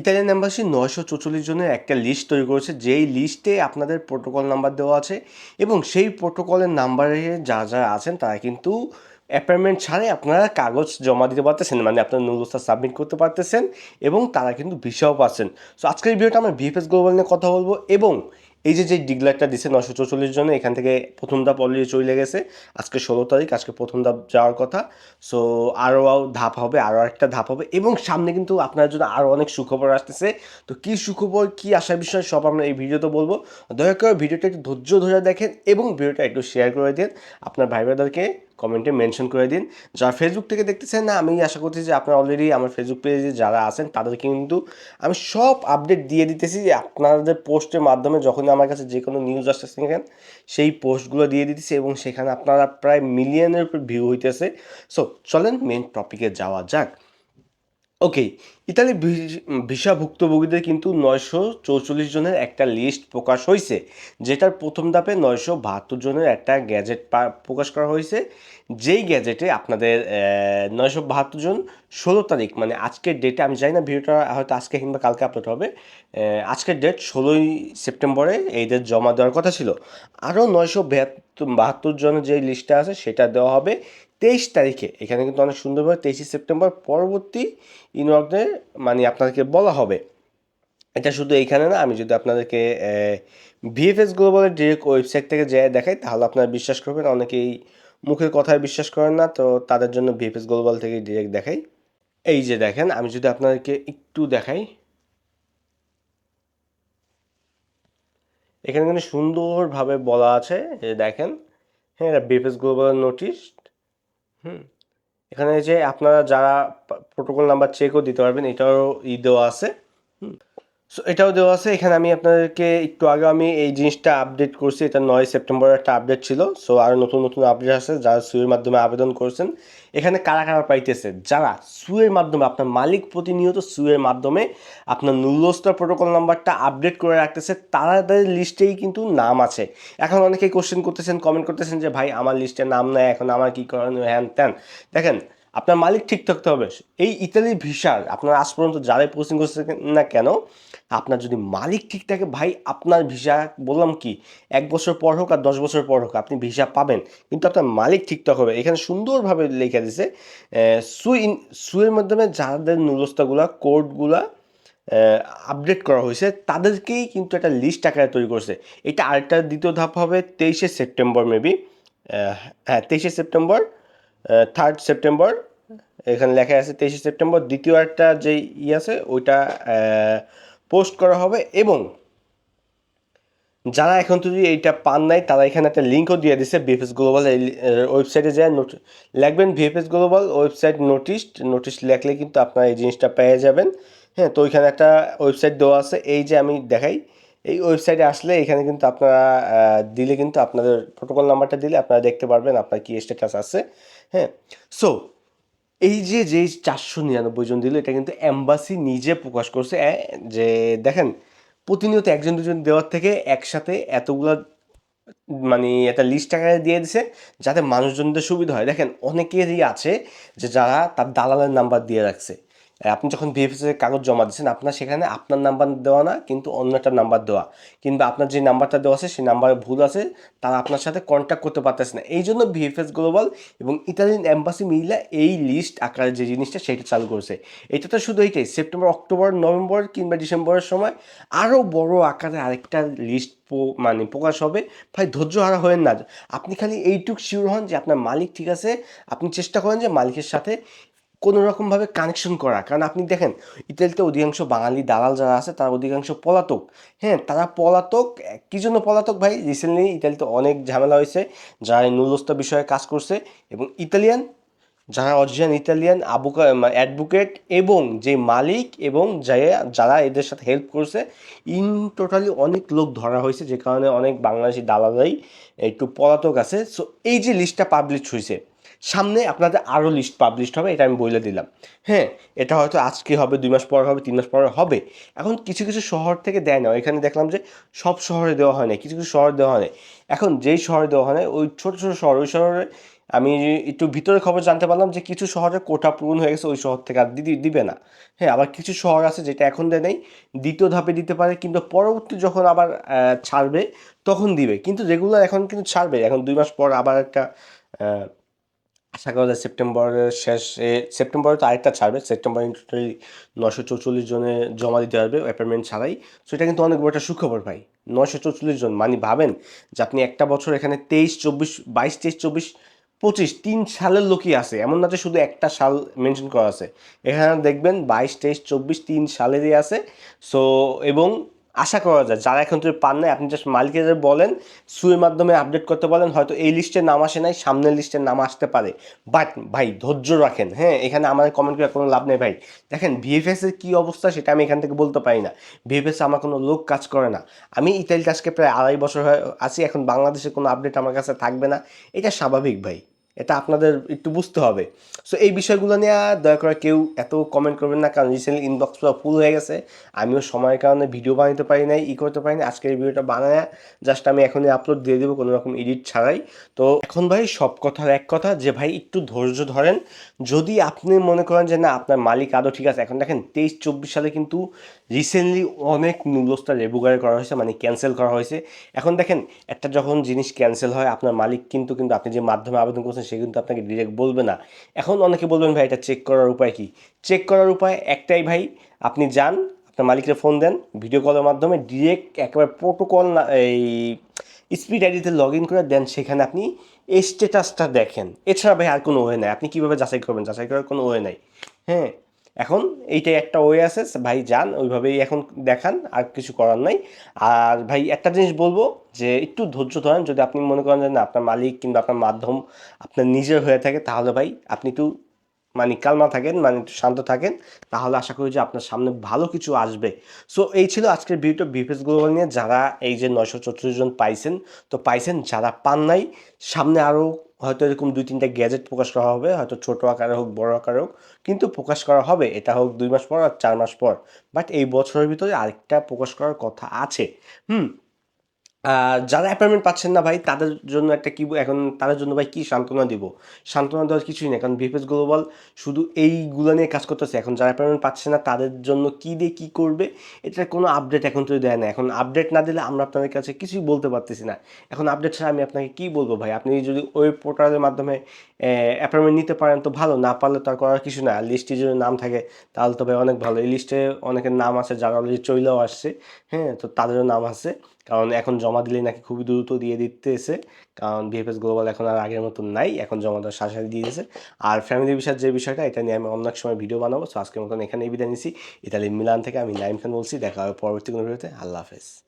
Italian embassy নয়শো চৌচল্লিশ জনের একটা লিস্ট তৈরি করেছে, যেই লিস্টে আপনাদের প্রোটোকল নাম্বার দেওয়া আছে এবং সেই প্রোটোকলের নাম্বারে যা যারা আছেন তারা কিন্তু অ্যাপয়েন্টমেন্ট ছাড়াই আপনারা কাগজ জমা দিতে পারতেছেন মানে আপনার নুলস্তা সাবমিট করতে পারতেছেন এবং তারা কিন্তু ভিসাও পাচ্ছেন। সো আজকের ভিডিওটা আমরা ভিএফএস গ্লোবাল নিয়ে কথা বলব এবং এই যে যে ডিগলারটা দিছে নশো চৌচল্লিশ জনে, এখান থেকে প্রথম ধাপ অলরেডি চলে গেছে। আজকে ষোলো তারিখ, আজকে প্রথম ধাপ যাওয়ার কথা। সো আরও ধাপ হবে, আরও একটা ধাপ হবে। এবং সামনে কিন্তু আপনার জন্য আরও অনেক সুখবর আসতেছে। তো কি সুখবর, কী আসার বিষয়, সব আমরা এই ভিডিওতে বলব। দয়া করে ভিডিওটা একটু ধৈর্য ধরে দেখেন এবং ভিডিওটা একটু শেয়ার করে দেন। আপনার ভাই বোনদেরকে কমেন্টে মেনশন করে দিন। যারা ফেসবুক থেকে দেখতেছেন না, আমি আশা করছি যে আপনারা অলরেডি আমার ফেসবুক পেজে যারা আছেন, তাদেরকে কিন্তু আমি সব আপডেট দিয়ে দিতেছি যে আপনাদের পোস্টের মাধ্যমে যখনই আমার কাছে যে কোনো নিউজ আসতেছে দেখেন সেই পোস্টগুলো দিয়ে দিতেছি এবং সেখানে আপনারা প্রায় মিলিয়নের উপর ভিউ হইতেছে। সো চলেন মেন টপিকে যাওয়া যাক। ওকে ইতালি ভিসা ভুক্তভোগীদের কিন্তু নয়শো চৌচল্লিশ জনের একটা লিস্ট প্রকাশ হয়েছে যেটার প্রথম ধাপে নয়শো বাহাত্তর জনের একটা গ্যাজেট প্রকাশ করা হয়েছে যেই গ্যাজেটে আপনাদের নয়শো বাহাত্তর জন ষোলো তারিখ মানে আজকের ডেটে আমি জানি না ভিডিওটা হয়তো আজকে কিংবা কালকে আপলোড হবে আজকের ডেট ষোলোই সেপ্টেম্বরে এইদের জমা দেওয়ার কথা ছিল। আরও নয়শো বাহাত্তর জনের যে লিস্টটা আছে, সেটা দেওয়া হবে। তেইশ তারিখে। এখানে কিন্তু অনেক সুন্দরভাবে তেইশে সেপ্টেম্বর পরবর্তী ইনওয়ার্কে মানে আপনাদেরকে বলা হবে। এটা শুধু এইখানে না, আমি যদি আপনাদেরকে ভিএফএস গ্লোবালের ডিরেক্ট ওয়েবসাইট থেকে যে দেখাই, তাহলে আপনারা বিশ্বাস করবেন, অনেকেই মুখের কথায় বিশ্বাস করেন না, তো তাদের জন্য ভিএফএস গ্লোবাল থেকে ডিরেক্ট দেখাই। এই যে দেখেন, আমি যদি আপনাদেরকে একটু দেখাই। এখানে কিন্তু সুন্দরভাবে বলা আছে যে দেখেন হ্যাঁ এটা ভিএফএস গ্লোবালের নোটিশ। হুম। এখানে যে আপনারা যারা প্রোটোকল নাম্বার চেকও দিতে পারবেন এটাও ই দেওয়া আছে। সো এটাও দেওয়া আছে। এখানে আমি আপনাদেরকে একটু আগে আমি এই জিনিসটা আপডেট করছি। এটা নয় সেপ্টেম্বর একটা আপডেট ছিল। সো আরও নতুন নতুন আপডেট আছে যারা সুয়ের মাধ্যমে আবেদন করছেন, এখানে কারা কারা পাইতেছে? যারা সুয়ের মাধ্যমে, আপনার মালিক প্রতিনিয়ত সুয়ের মাধ্যমে আপনার নুলস্তর প্রোটোকল নাম্বারটা আপডেট করে রাখতেছে, তাদের লিস্টেই কিন্তু নাম আছে। এখন অনেকেই কোশ্চেন করতেছেন কমেন্ট করতেছেন যে, ভাই, আমার লিস্টে নাম নেয় এখন আমার কী করানো, হ্যান ত্যান। দেখেন, আপনার মালিক ঠিক থাকতে হবে। এই ইতালির ভিসার, আপনার আজ পর্যন্ত যারাই পোস্টিং করছে না কেন আপনার যদি মালিক ঠিক থাকে, ভাই আপনার ভিসা বললাম কি, এক বছর পর হোক আর দশ বছর পর হোক আপনি ভিসা পাবেন। কিন্তু আপনার মালিক ঠিকঠাক হবে। এখানে সুন্দরভাবে লেখা দিছে সু ইন সুয়ের মাধ্যমে যাদের নুরস্তাগুলা, কোডগুলা আপডেট করা হয়েছে, তাদেরকেই কিন্তু একটা লিস্ট আকারে তৈরি করছে। এটা আরেকটা দ্বিতীয় ধাপ হবে, তেইশে সেপ্টেম্বর মেবি হ্যাঁ তেইশে সেপ্টেম্বর থার্ড সেপ্টেম্বর, এখানে লেখা আছে তেইশে সেপ্টেম্বর। দ্বিতীয় একটা যে ই আছে, ওইটা পোস্ট করা হবে এবং যারা এখন যদি এইটা পান নাই, তারা এখানে একটা লিঙ্কও দিয়ে দিছে ভিএফএস গ্লোবাল এই ওয়েবসাইটে যায়, নোট লিখবেন VFS global website notice notice লেখলে কিন্তু আপনারা এই জিনিসটা পেয়ে যাবেন। হ্যাঁ তো ওইখানে একটা ওয়েবসাইট দেওয়া আছে, এই যে আমি দেখাই, এই ওয়েবসাইটে আসলে এখানে কিন্তু আপনারা দিলে কিন্তু আপনাদের প্রোটোকল নাম্বারটা দিলে আপনারা দেখতে পারবেন আপনার কি স্ট্যাটাস আছে। হ্যাঁ সো এই যে যে চারশো নিরানব্বই জন দিল, এটা কিন্তু অ্যাম্বাসি নিজে প্রকাশ করছে যে দেখেন, প্রতিনিয়ত একজন, দুজন দেওয়ার থেকে একসাথে এতগুলো মানে একটা লিস্ট আকারে দিয়ে দিছে, যাতে মানুষজনদের সুবিধা হয়। দেখেন, অনেকেরই আছে যে যারা তার দালালের নাম্বার দিয়ে রাখছে। আপনি যখন বিএফএস এর কাগজ জমা দিচ্ছেন আপনার সেখানে আপনার নাম্বার দেওয়া না, কিন্তু অন্য একটা নাম্বার দেওয়া। কিংবা আপনার যে নাম্বারটা দেওয়া আছে, সেই নাম্বারে ভুল আছে, তারা আপনার সাথে কন্ট্যাক্ট করতে পারতেছে না। এই জন্য বিএফএস গ্লোবাল এবং ইতালিয়ান এম্বাসি মিলা এই লিস্ট আকারে যে জিনিসটা, সেটা চালু করেছে। এটা তো শুধু এইটাই সেপ্টেম্বর অক্টোবর নভেম্বর কিংবা ডিসেম্বরের সময় আরও বড় আকারে আরেকটা লিস্ট মানে প্রকাশ হবে। ভাই, ধৈর্য হারা হয়েন না। আপনি খালি এইটুক শিওর হন যে আপনার মালিক ঠিক আছে। আপনি চেষ্টা করেন যে মালিকের সাথে কোনো রকমভাবে কানেকশন করা। কারণ আপনি দেখেন, ইতালিতে অধিকাংশ বাঙালি দালাল যারা আছে, তারা অধিকাংশ পলাতক। হ্যাঁ তারা পলাতক কী জন্য পলাতক ভাই? রিসেন্টলি ইতালিতে অনেক ঝামেলা হয়েছে, যারা নুলস্তা বিষয়ে কাজ করছে এবং ইতালিয়ান, যারা অরিজিনাল ইতালিয়ান আবুকা অ্যাডভোকেট এবং যে মালিক এবং যারা যারা এদের সাথে হেল্প করছে ইন টোটালি অনেক লোক ধরা হয়েছে, যে কারণে অনেক বাংলাদেশি দালালাই একটু পলাতক আছে। সো এই যে লিস্টটা পাবলিশ হয়েছে সামনে আপনাদের আরও লিস্ট পাবলিশ হবে, এটা আমি বলে দিলাম। হ্যাঁ এটা হয়তো আজকে হবে, দুই মাস পর হবে, তিন মাস পরে হবে। এখন কিছু কিছু শহর থেকে দেয় না এখানে দেখলাম যে সব শহরে দেওয়া হয় না কিছু কিছু শহরে দেওয়া হয় না এখন যেই শহরে দেওয়া হয় না ওই ছোটো ছোটো শহর, ওই শহরে আমি একটু ভিতরে খবর জানতে পারলাম যে কিছু শহরে কোটা পূরণ হয়ে গেছে, ওই শহর থেকে আর দিদি, দিবে না। হ্যাঁ আবার কিছু শহর আছে যেটা এখন দেয় নেই, দ্বিতীয় ধাপে দিতে পারে কিন্তু পরবর্তী যখন আবার ছাড়বে, তখন দিবে। কিন্তু রেগুলার এখন কিন্তু ছাড়বে, এখন দুই মাস পর আবার একটা আশা করা যায় সেপ্টেম্বরের শেষে সেপ্টেম্বরে তো আরেকটা ছাড়বে। সেপ্টেম্বরে টোটালি নশো চৌচল্লিশ জনে জমা দিতে পারবে অ্যাপয়েন্টমেন্ট ছাড়াই। সো এটা কিন্তু অনেক বড় একটা সুখবর ভাই। নশো চৌচল্লিশ জন মানে ভাবেন যে আপনি একটা বছর এখানে তেইশ, চব্বিশ, বাইশ, তেইশ, চব্বিশ, পঁচিশ, তিন সালের লোকই আছে। এমন না যে শুধু একটা সাল মেনশন করা আছে। এখানে দেখবেন বাইশ, তেইশ, চব্বিশ, তিন সালেরই আছে। সো এবং আশা করা যায়। যারা এখন তুই পান নাই, আপনি জাস্ট মালিকের বলেন সুয়ের মাধ্যমে আপডেট করতে বলেন, হয়তো এই লিস্টে নাম আসে নাই, সামনের লিস্টের নাম আসতে পারে। বাট ভাই, ধৈর্য রাখেন হ্যাঁ? এখানে আমাদের কমেন্ট করে কোনো লাভ নেই ভাই। দেখেন ভিএফএস এর কী অবস্থা সেটা আমি এখান থেকে বলতে পারি না। ভিএফএস আমার কোনো লোক কাজ করে না। আমি ইতালিতে আজকে প্রায় আড়াই বছর হয়ে আছি, এখন বাংলাদেশে কোনো আপডেট আমার কাছে থাকবে না। এটা স্বাভাবিক ভাই। এটা আপনাদের একটু বুঝতে হবে। সো এই বিষয়গুলো নিয়ে দয়া করে কেউ এত কমেন্ট করবেন না, কারণ রিসেন্টলি ইনবক্স পুরো ফুল হয়ে গেছে। আমিও সময়ের কারণে ভিডিও বানাতে পারি নাই, ই করতে পারি না আজকের ভিডিওটা বানায় জাস্ট আমি এখনই আপলোড দিয়ে দেবো কোনো রকম এডিট ছাড়াই। তো এখন ভাই সব কথার এক কথা যে, ভাই একটু ধৈর্য ধরেন। যদি আপনি মনে করেন যে, না, আপনার মালিক আদৌ ঠিক আছে। এখন দেখেন তেইশ চব্বিশ সালে কিন্তু রিসেন্টলি অনেক নুলসটা রেবুগারে করা হয়েছে মানে ক্যান্সেল করা হয়েছে। এখন দেখেন, একটা যখন জিনিস ক্যান্সেল হয়, আপনার মালিক কিন্তু কিন্তু আপনি যে মাধ্যমে আবেদন করছেন সে কিন্তু আপনাকে ডিরেক্ট বলবে না। এখন অনেকে বলবেন, ভাই, এটা চেক করার উপায় কি? চেক করার উপায় একটাই ভাই, আপনি যান, আপনার মালিককে ফোন দেন ভিডিও কলের মাধ্যমে ডিরেক্ট একেবারে প্রোটোকল না, এই স্পিড আইডিতে লগ ইন করে দেন, সেখানে আপনি স্টেটাসটা দেখেন। এছাড়া ভাই আর কোনো ওয়ে নাই। আপনি কীভাবে যাচাই করবেন? যাচাই করার কোনো ওয়ে নাই। হ্যাঁ? এখন এইটাই একটা ওয়ে আছে, ভাই যান, ওইভাবেই এখন দেখান, আর কিছু করার নাই। আর ভাই একটা জিনিস বলব, যে একটু ধৈর্য ধরেন, যদি আপনি মনে করেন যে না, আপনার মালিক কিংবা আপনার মাধ্যম আপনার নিজের হয়ে থাকে, তাহলে ভাই আপনি একটু মানে কালমা থাকেন মানে একটু শান্ত থাকেন, তাহলে আশা করি যে আপনার সামনে ভালো কিছু আসবে। সো এই ছিল আজকের ভিডিওটা বিপিএস গ্লোবাল নিয়ে। যারা এই যে নয়শো চৌত্রিশ জন পাইছেন, তো পাইছেন, যারা পান নাই, সামনে আরও হয়তো এরকম দুই তিনটা গ্যাজেট প্রকাশ করা হবে, হয়তো ছোট আকারে হোক, বড় আকারে হোক, কিন্তু প্রকাশ করা হবে। এটা হোক দুই মাস পর আর চার মাস পর। বাট এই বছরের ভিতরে আরেকটা প্রকাশ করার কথা আছে। হুম? যারা অ্যাপয়েন্টমেন্ট পাচ্ছেন না ভাই, তাদের জন্য একটা কি এখন তাদের জন্য ভাই কি সান্ত্বনা দিব? সান্ত্বনা দেওয়ার কিছুই নেই, কারণ ভিপিএস গ্লোবাল শুধু এইগুলো নিয়ে কাজ করতেছে। এখন যারা অ্যাপয়েন্টমেন্ট পাচ্ছে না, তাদের জন্য কি দিয়ে কি করবে, এটার কোনো আপডেট এখন তো দেয় না। এখন আপডেট না দিলে আমরা আপনাদের কাছে কিছুই বলতে পারতেছি না। এখন আপডেট ছাড়া আমি আপনাকে কি বলব ভাই? আপনি যদি ওই পোর্টালের মাধ্যমে অ্যাপয়েন্টমেন্ট নিতে পারেন, তো ভালো। না পারলে তো আর করার কিছু না লিস্টে যদি নাম থাকে, তাহলে তো ভাই অনেক ভালো। এই লিস্টে অনেকের নাম আছে, যারা অলরেডি চইলেও আসছে হ্যাঁ তো তাদেরও নাম আছে। কারণ এখন জমা দিলে নাকি খুবই দ্রুত দিয়ে দিতেছে। কারণ বিএফএস গ্লোবাল এখন আর আগের মতন নাই, এখন জমা দেওয়ার সাথে দিয়ে দিয়েছে। আর ফ্যামিলি বিষয়ের যে বিষয়টা, এটা নিয়ে আমি অন্য সময় ভিডিও বানাবো। সো আজকের মতন এখানেই বিদায় নিছি। ইতালি মিলান থেকে আমি নাইম খান বলছি। দেখা হবে পরবর্তী কোনো ভিডিওতে। আল্লাহ হাফেজ।